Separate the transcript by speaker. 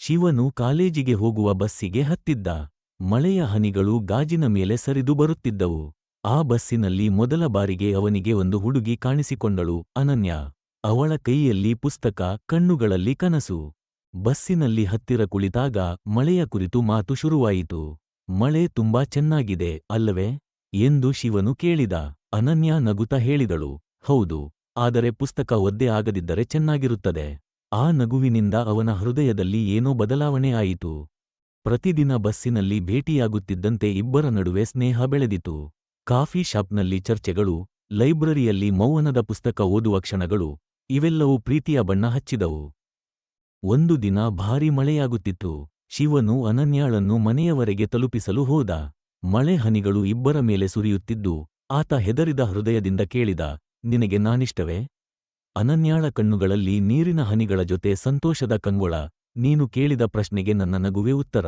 Speaker 1: ಶಿವನು ಕಾಲೇಜಿಗೆ ಹೋಗುವ ಬಸ್ಸಿಗೆ ಹತ್ತಿದ್ದ. ಮಳೆಯ ಹನಿಗಳು ಗಾಜಿನ ಮೇಲೆ ಸರಿದು ಬರುತ್ತಿದ್ದವು. ಆ ಬಸ್ಸಿನಲ್ಲಿ ಮೊದಲ ಬಾರಿಗೆ ಅವನಿಗೆ ಒಂದು ಹುಡುಗಿ ಕಾಣಿಸಿಕೊಂಡಳು, ಅನನ್ಯ. ಅವಳ ಕೈಯಲ್ಲಿ ಪುಸ್ತಕ, ಕಣ್ಣುಗಳಲ್ಲಿ ಕನಸು. ಬಸ್ಸಿನಲ್ಲಿ ಹತ್ತಿರ ಕುಳಿತಾಗ ಮಳೆಯ ಕುರಿತು ಮಾತು ಶುರುವಾಯಿತು. ಮಳೆ ತುಂಬಾ ಚೆನ್ನಾಗಿದೆ, ಅಲ್ಲವೇ? ಎಂದು ಶಿವನು ಕೇಳಿದ. ಅನನ್ಯ ನಗುತ ಹೇಳಿದಳು. ಹೌದು, ಆದರೆ ಪುಸ್ತಕ ಒದ್ದೆ ಆಗದಿದ್ದರೆ ಚೆನ್ನಾಗಿರುತ್ತದೆ. ಆ ನಗುವಿನಿಂದ ಅವನ ಹೃದಯದಲ್ಲಿ ಏನೋ ಬದಲಾವಣೆ ಆಯಿತು. ಪ್ರತಿದಿನ ಬಸ್ಸಿನಲ್ಲಿ ಭೇಟಿಯಾಗುತ್ತಿದ್ದಂತೆ ಇಬ್ಬರ ನಡುವೆ ಸ್ನೇಹ ಬೆಳೆದಿತು. ಕಾಫಿ ಶಾಪ್ನಲ್ಲಿ ಚರ್ಚೆಗಳು, ಲೈಬ್ರರಿಯಲ್ಲಿ ಮೌವನದ ಪುಸ್ತಕ ಓದುವ ಕ್ಷಣಗಳು, ಇವೆಲ್ಲವೂ ಪ್ರೀತಿಯ ಬಣ್ಣ ಹಚ್ಚಿದವು. ಒಂದು ದಿನ ಭಾರಿ ಮಳೆಯಾಗುತ್ತಿತ್ತು. ಶಿವನು ಅನನ್ಯಾಳನ್ನು ಮನೆಯವರೆಗೆ ತಲುಪಿಸಲು ಹೋದ. ಮಳೆ ಹನಿಗಳು ಇಬ್ಬರ ಮೇಲೆ ಸುರಿಯುತ್ತಿದ್ದು, ಆತ ಹೆದರಿದ ಹೃದಯದಿಂದ ಕೇಳಿದ, ನಿನಗೆ ನಾನಿಷ್ಟವೇ? ಅನನ್ಯಾಳ ಕಣ್ಣುಗಳಲ್ಲಿ ನೀರಿನ ಹನಿಗಳ ಜೊತೆ ಸಂತೋಷದ ಕಂಗೊಳ ನೀನು ಕೇಳಿದ ಪ್ರಶ್ನೆಗೆ ನನ್ನ ನಗುವೆ ಉತ್ತರ.